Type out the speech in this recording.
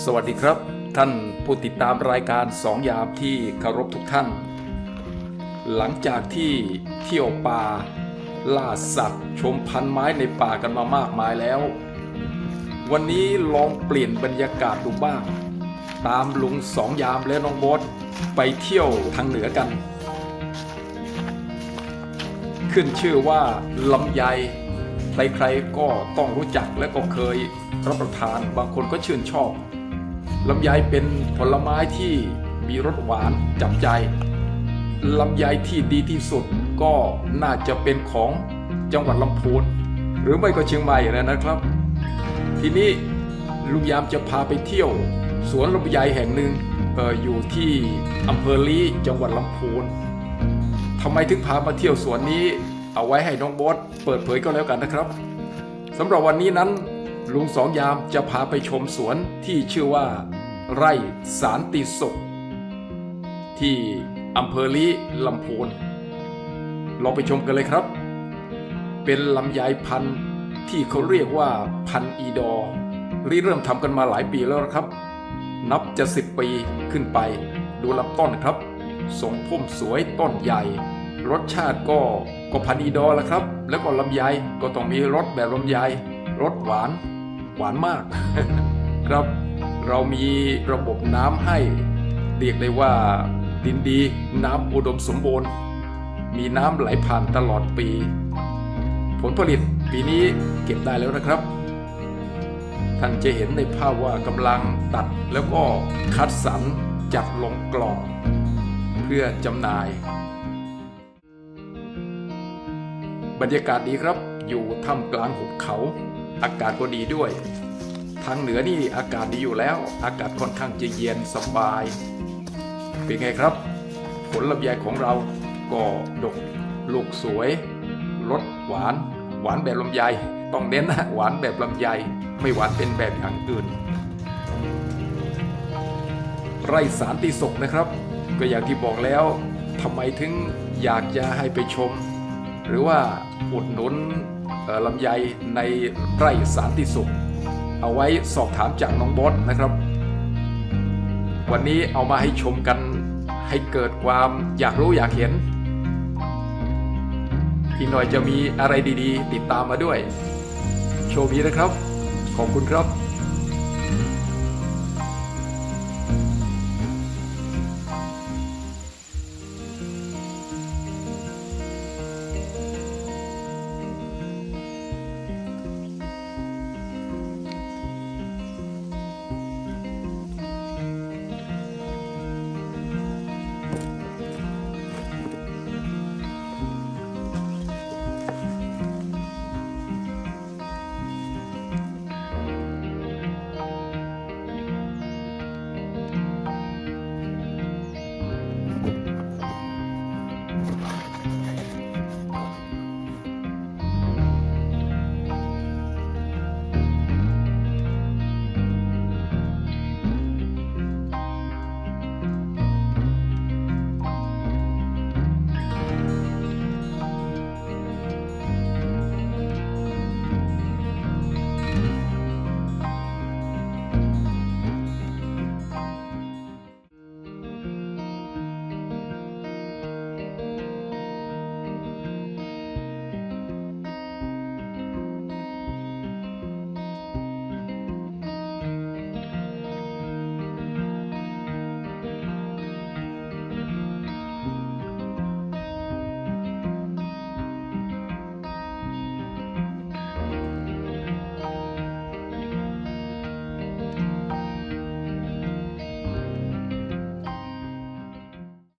สวัสดีครับ ท่านผู้ติดตามรายการสองยามที่เคารพทุกท่าน หลังจากที่เที่ยวป่าล่าสัตว์ ชมพันไม้ในป่ากันมามากมายแล้ว วันนี้ลองเปลี่ยนบรรยากาศดูบ้าง ตามลุงสองยามและน้องโบทไปเที่ยวทางเหนือกัน ขึ้นชื่อว่าลำไยใครๆก็ต้องรู้จักและก็เคยรับประทานบางคนก็ชื่นชอบ ลำไยเป็นผลไม้ที่มีรสหวานจับใจลำไยที่ดีที่สุดก็น่าจะเป็นของจังหวัดลำพูนหรือไม่ก็เชียงใหม่นะนะครับ ทีนี้ลุงยามจะพาไปเที่ยว สวนลำไยแห่งหนึ่งอออยู่ที่อำเภอลีจังหวัดลำพูนทำไมถึงพามาเที่ยวสวนนี้ เอาไว้ให้น้องบอสเปิดเผยก็แล้วกันนะครับสำหรับวันนี้นั้น ลุงสองยามจะพาไปชมสวนที่ชื่อว่า ไร่สารติสุขที่อำเภอลีลำพูนลองไปชมกันเลยครับ เป็นลำไยพันธุ์ที่เขาเรียกว่าพันธุ์อีดอริเริ่มทำกันมาหลายปีแล้วครับ นับจะสิบปีขึ้นไป ดูลำต้นครับทรงพุ่มสวยต้นใหญ่ รสชาติก็ก็พันอีดอร์ละครับ แล้วก็ลำไยก็ต้องมีรสแบบลำไยรสหวาน หวานมาก ครับเรามีระบบน้ำให้ เรียกได้ว่าดินดีน้ำอุดมสมบูรณ์ มีน้ำไหลผ่านตลอดปี ผลผลิตปีนี้เก็บได้แล้วนะครับ ท่านจะเห็นในภาพว่ากำลังตัดแล้วก็คัดสรรจัดลงกล่อง เพื่อจำหน่าย บรรยากาศดีครับอยู่ท่ามกลางหุบเขา อากาศก็ดีด้วย ทางเหนือนี่อากาศดีอยู่แล้ว อากาศค่อนข้างจะเย็นสบาย เป็นไงครับ ผลลำไยของเราก็ดกลูกสวยรสหวาน หวานแบบลำไยต้องเน้นนะหวานแบบลำไยไม่หวานเป็นแบบอย่างอื่น ไร่สารติสุขนะครับ ก็อย่างที่บอกแล้วทำไมถึงอยากจะให้ไปชม หรือว่าอุดหนุน ลำไยในไร่สารติสุข เอาไว้สอบถามจากน้องบอสนะครับ วันนี้เอามาให้ชมกันให้เกิดความอยากรู้อยากเห็นอีกหน่อยจะมีอะไรดีๆ ติดตามมาด้วย โชคดีนะครับ ขอบคุณครับ